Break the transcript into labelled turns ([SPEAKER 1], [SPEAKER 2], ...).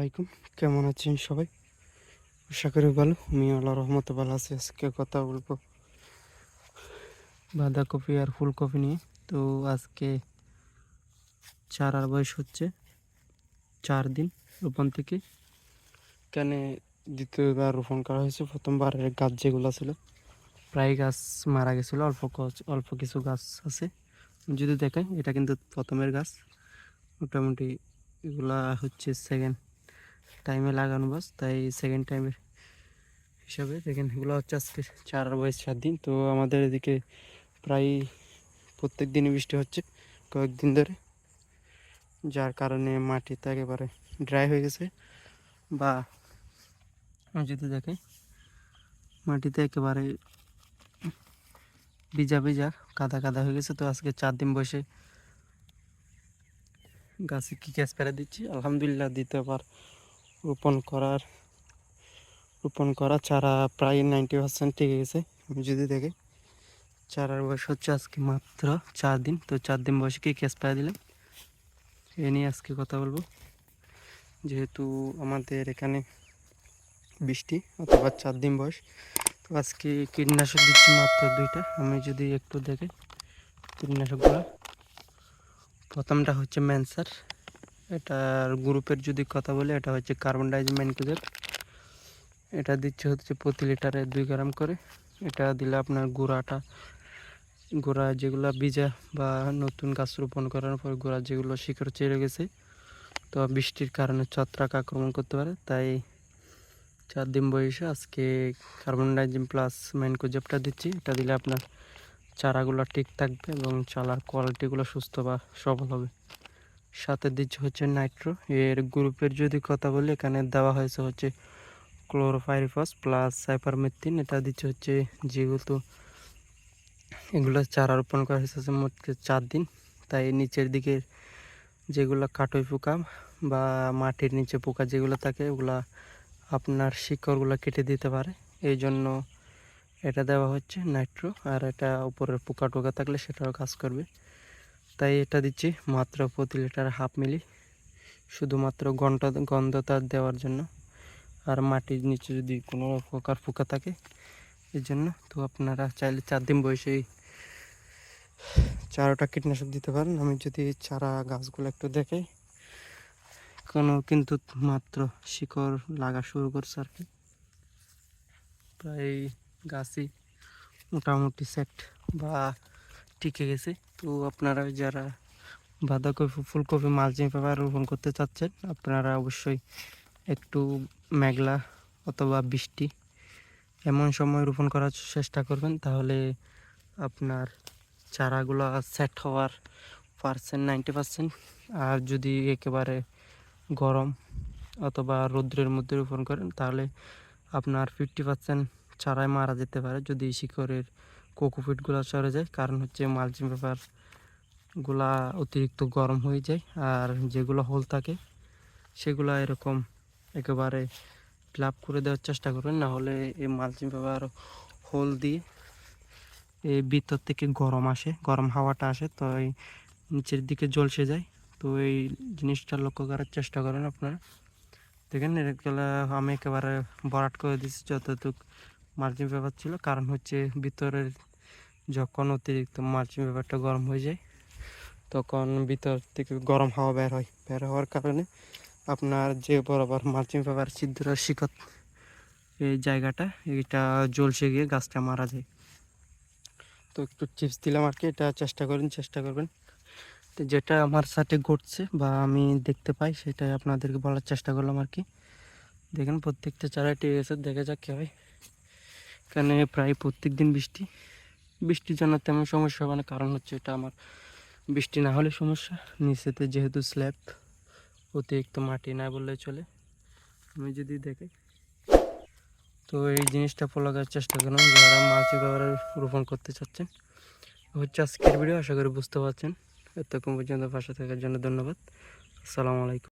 [SPEAKER 1] আলাইকুম। কেমন আছেন সবাই? আশা করি ভালো। আমি আল্লাহ রহমতে ভালো আছি। আজকে কথা বলব বাঁধাকপি আর ফুলকপি নিয়ে। তো আজকে চারার বয়স হচ্ছে চার দিন রোপণ থেকে। এখানে দ্বিতীয়বার রোপণ করা হয়েছে। প্রথমবারের গাছ যেগুলো ছিল, প্রায় গাছ মারা গেছিল। অল্প অল্প কিছু গাছ আছে। যদি দেখাই, এটা কিন্তু প্রথমের গাছ। মোটামুটি এগুলা হচ্ছে সেকেন্ড টাইমে লাগানো বাস, তাই সেকেন্ড টাইমের হিসাবে দেখেন এগুলো হচ্ছে আজকে চার বয়স সাত দিন, তো আমাদের এদিকে প্রায় প্রত্যেক দিনই বৃষ্টি হচ্ছে কয়েকদিন ধরে, যার কারণে মাটিতে একেবারে ড্রাই হয়ে গেছে বা যদি দেখে মাটিতে একেবারে ভিজা ভিজা, কাদা কাদা হয়ে গেছে, তো আজকে চার দিন বসে গাছে কী গ্যাস ফেলে দিচ্ছি, আলহামদুলিল্লাহ দ্বিতীয়বার রোপণ করার, রোপণ করা চারা প্রায় নাইনটি পার্সেন্ট টিকে গেছে। আমি যদি দেখি, চারার বয়স হচ্ছে আজকে মাত্র চার দিন। তো চার দিন বয়সে কি গ্যাস ফেলে দিলাম এ নিয়ে আজকে কথা বলব। যেহেতু আমাদের এখানে বৃষ্টি অথবা চার দিন বয়স, তো আজকে কীটনাশক দিচ্ছি মাত্র দুইটা। আমি যদি একটু দেখি কীটনাশকগুলো, প্রথমটা হচ্ছে ম্যানসার। এটার গ্রুপের যদি কথা বলি, এটা হচ্ছে কার্বন ডাইজিমেন্টুদের এটা দিচ্ছে হচ্ছে প্রতি লিটারে দুই গ্রাম করে। এটা দিলে আপনার গোড়াটা, গোড়া যেগুলো বীজা বা নতুন গাছ রোপণ করার পর গোড়া যেগুলো শিকড় চেড়ে গেছে, তো বৃষ্টির কারণে ছত্রাক আক্রমণ করতে পারে। তাই চার দিন বয়সে আজকে কার্বন ডাইজিম প্লাস ম্যানকোজেপটা দিচ্ছি। এটা দিলে আপনার চারাগুলো ঠিক থাকবে এবং চালার কোয়ালিটিগুলো সুস্থ বা সবল হবে। সাথে দিচ্ছে হচ্ছে নাইট্রো। এর গ্রুপের যদি কথা বলি, এখানে দেওয়া হয়েছে হচ্ছে ক্লোরোফাইরিফস প্লাস সাইপারমেথিন। এটা দিচ্ছে হচ্ছে যেহেতু এগুলো চারা রোপণ করা হয়েছে মোট চার দিন। তাই নিচের দিকে যেগুলো কাটই পোকা বা মাটির নিচে পোকা যেগুলো থাকে, ওগুলা আপনার শিকড়গুলো কেটে দিতে পারে। এই জন্য এটা দেওয়া হচ্ছে নাইট্রো। আর এটা উপরের পোকা টোকা থাকলে সেটাও কাজ করবে। তাই এটা দিচ্ছি মাত্র প্রতি লিটার হাফ মিলি, শুধুমাত্র গন্ধ গন্ধতা দেওয়ার জন্য। আর মাটির নিচে যদি কোনো প্রকার পোকা থাকে এই জন্য তো আপনারা চাইলে চার দিন বয়সেই চারোটা কীটনাশক দিতে পারেন। আমি যদি চারা গাছগুলো একটু দেখাই, কোনো কিন্তু মাত্র শিকড় লাগা শুরু করছে আর কি। প্রায় গাছই মোটামুটি সেট বা টিকে গেছে। তো আপনারা যারা বাঁধাকপি, ফুলকপি, মালচিং পেপার রোপণ করতে চাচ্ছেন, আপনারা অবশ্যই একটু মেঘলা অথবা বৃষ্টি এমন সময় রোপণ করার চেষ্টা করবেন, তাহলে আপনার চারাগুলো সেট হওয়ার পার্সেন্ট নাইনটি পার্সেন্ট। আর যদি একেবারে গরম অথবা রৌদ্রের মধ্যে রোপণ করেন, তাহলে আপনার ফিফটি পার্সেন্ট চারাই মারা যেতে পারে, যদি শিকড়ের কোকোপিটগুলো সরে যায়। কারণ হচ্ছে মালচিং পেপারগুলা অতিরিক্ত গরম হয়ে যায় আর যেগুলো হোল থাকে, সেগুলো এরকম একেবারে ফ্ল্যাপ করে দেওয়ার চেষ্টা করবেন। না হলে এই মালচিং পেপার হোল দিয়ে এই ভিতর থেকে গরম আসে, গরম হাওয়াটা আসে, তো এই নিচের দিকে জলসে যায়। তো এই জিনিসটা লক্ষ্য করার চেষ্টা করেন আপনারা। দেখেন এগুলো আমি একেবারে বরাট করে দিচ্ছি যতটুক মালচিং পেপার ছিল। কারণ হচ্ছে ভিতরের যখন অতিরিক্ত মালচিং পেপারটা গরম হয়ে যায়, তখন ভিতর থেকে গরম হাওয়া বের হয়। বের হওয়ার কারণে আপনার যে বরাবর মালচিং পেপার ছিদ্র শিকত, এই জায়গাটা এটা জলসে গিয়ে গাছটা মারা যায়। তো একটু চিপস দিলাম আর কি, এটা চেষ্টা করেন, চেষ্টা করবেন। তো যেটা আমার সাথে ঘটছে বা আমি দেখতে পাই, সেটাই আপনাদেরকে বলার চেষ্টা করলাম আর কি। দেখেন, প্রত্যেকটা চারা টিকে গেছে, দেখা যাক কী হয়। এখানে প্রায় প্রত্যেক দিন বৃষ্টি। বৃষ্টির জন্য তেমন সমস্যা হবে না। কারণ হচ্ছে এটা আমার বৃষ্টি না হলে সমস্যা। নিচেতে যেহেতু স্ল্যাব, অতিরিক্ত মাটি না বললে চলে। আমি যদি দেখি, তো এই জিনিসটা ফলো করার চেষ্টা করুন। যারা মাছি ব্যবহারে রোপণ করতে চাচ্ছেন, হচ্ছে আজকের ভিডিও আশা করি বুঝতে পারছেন। এতক্ষণ পর্যন্ত পাশে থাকার জন্য ধন্যবাদ। আসসালামু আলাইকুম।